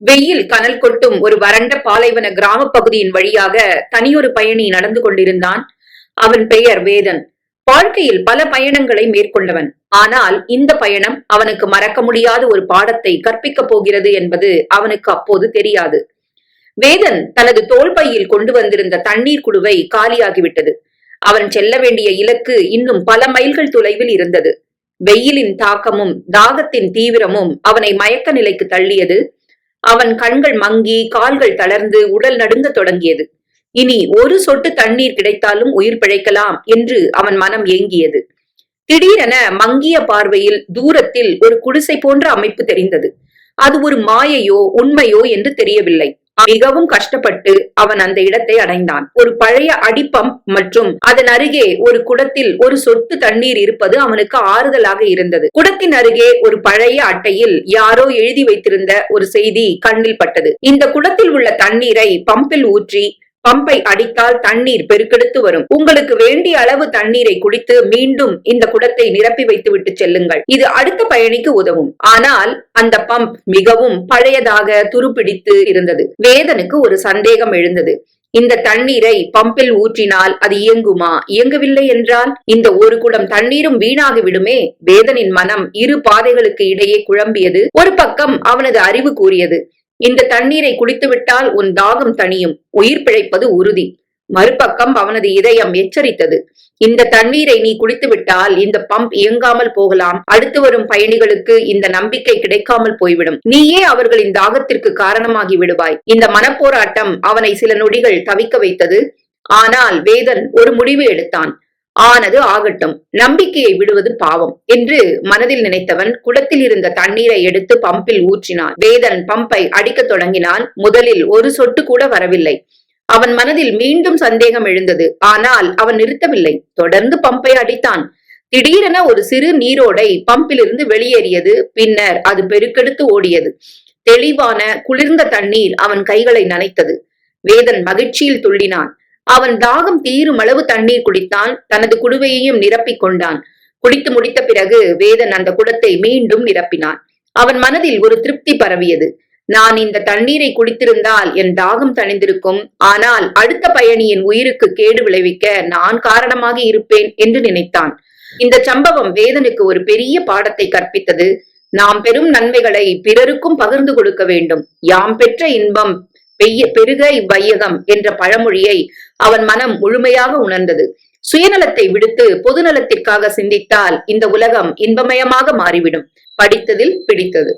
வெயில் கனல் கொட்டும் ஒரு வறண்ட பாலைவன கிராம பகுதியின் வழியாக தனியொரு பயணி நடந்து கொண்டிருந்தான். அவன் பெயர் வேதன். வாழ்க்கையில் பல பயணங்களை மேற்கொண்டவன். ஆனால் இந்த பயணம் அவனுக்கு மறக்க முடியாத ஒரு பாடத்தை கற்பிக்கப் போகிறது என்பது அவனுக்கு அப்போது தெரியாது. வேதன் தனது தோள்பையில் கொண்டு வந்திருந்த தண்ணீர் குடுவை காலியாகிவிட்டது. அவன் செல்ல வேண்டிய இலக்கு இன்னும் பல மைல்கள் தொலைவில் இருந்தது. வெயிலின் தாக்கமும் தாகத்தின் தீவிரமும் அவனை மயக்க நிலைக்கு தள்ளியது. அவன் கண்கள் மங்கி கால்கள் தளர்ந்து உடல் நடுங்க தொடங்கியது. இனி ஒரு சொட்டு தண்ணீர் கிடைத்தாலும் உயிர் பிழைக்கலாம் என்று அவன் மனம் ஏங்கியது. திடீரென மங்கிய பார்வையில் தூரத்தில் ஒரு குடிசை போன்ற அமைப்பு தெரிந்தது. அது ஒரு மாயையோ உண்மையோ என்று தெரியவில்லை. மிகவும் கஷ்டப்பட்டு அவன் அந்த இடத்தை அடைந்தான். ஒரு பழைய அடிப்பம் மற்றும் அதன் அருகே ஒரு குடத்தில் ஒரு சொட்டு தண்ணீர் இருப்பது அவனுக்கு ஆறுதலாக இருந்தது. குடத்தின் அருகே ஒரு பழைய அட்டையில் யாரோ எழுதி வைத்திருந்த ஒரு செய்தி கண்ணில் பட்டது. இந்த குடத்தில் உள்ள தண்ணீரை பம்பில் ஊற்றி பம்பை அடித்தால் தண்ணீர் பெருக்கெடுத்து வரும். உங்களுக்கு வேண்டிய அளவு தண்ணீரை குடித்து மீண்டும் இந்த குடத்தை நிரப்பி வைத்து விட்டு செல்லுங்கள். இது அடுத்த பயணிக்கு உதவும். ஆனால் அந்த பம்ப் மிகவும் பழையதாக துருப்பிடித்து இருந்தது. வேதனுக்கு ஒரு சந்தேகம் எழுந்தது. இந்த தண்ணீரை பம்பில் ஊற்றினால் அது இயங்குமா? இயங்கவில்லை என்றால்? இந்த ஒரு குடம் தண்ணீரும் வீணாகி விடுமே வேதனின் மனம் இரு பாதைகளுக்கு இடையே குழம்பியது. ஒரு பக்கம் அவனது அறிவு கூறியது. இந்த தண்ணீரை குடித்துவிட்டால் உன் தாகம் தணியும். உயிர் பிழைப்பது உறுதி. மறுபக்கம் அவனது இதயம் எச்சரித்தது. இந்த தண்ணீரை நீ குடித்துவிட்டால் இந்த பம்ப் இயங்காமல் போகலாம். அடுத்து வரும் பயணிகளுக்கு இந்த நம்பிக்கை கிடைக்காமல் போய்விடும். நீயே அவர்களின் தாகத்திற்கு காரணமாகி விடுவாய். இந்த மனப்போராட்டம் அவனை சில நொடிகள் தவிக்க வைத்தது. ஆனால் வேதன் ஒரு முடிவு எடுத்தான். ஆனது ஆகட்டும். நம்பிக்கையை விடுவது பாவம் என்று மனதில் நினைத்தவன் குளத்தில் இருந்த தண்ணீரை எடுத்து பம்பில் ஊற்றினான். வேதன் பம்பை அடிக்கத் தொடங்கினான். முதலில் ஒரு சொட்டு கூட வரவில்லை. அவன் மனதில் மீண்டும் சந்தேகம் எழுந்தது. ஆனால் அவன் நிறுத்தவில்லை. தொடர்ந்து பம்பை அடித்தான். திடீரென ஒரு சிறு நீரோடை பம்பிலிருந்து வெளியேறியது. பின்னர் அது பெருக்கெடுத்து ஓடியது. தெளிவான குளிர்ந்த தண்ணீர் அவன் கைகளை நனைத்தது. வேதன் மகிழ்ச்சியில் துள்ளினான். அவன் தாகம் தீரும் அளவு தண்ணீர் குடித்தான். தனது குடுவையையும் நிரப்பிக் கொண்டான். குடித்து முடித்த பிறகு வேதன் அந்த குடத்தை மீண்டும் நிரப்பினான். அவன் மனதில் ஒரு திருப்தி பரவியது. நான் இந்த தண்ணீரை குடித்திருந்தால் என் தாகம் தணிந்திருக்கும். ஆனால் அடுத்த பயணியின் உயிருக்கு கேடு விளைவிக்க நான் காரணமாக இருப்பேன் என்று நினைத்தான். இந்த சம்பவம் வேதனுக்கு ஒரு பெரிய பாடத்தை கற்பித்தது. நாம் பெரும் நன்மைகளை பிறருக்கும் பகிர்ந்து கொடுக்க வேண்டும். யாம் பெற்ற இன்பம் பெய்ய பெருக இவ்வையகம் என்ற பழமொழியை அவன் மனம் முழுமையாக உணர்ந்தது. சுயநலத்தை விடுத்து பொதுநலத்திற்காக சிந்தித்தால் இந்த உலகம் இன்பமயமாக மாறிவிடும். படித்ததில் பிடித்தது.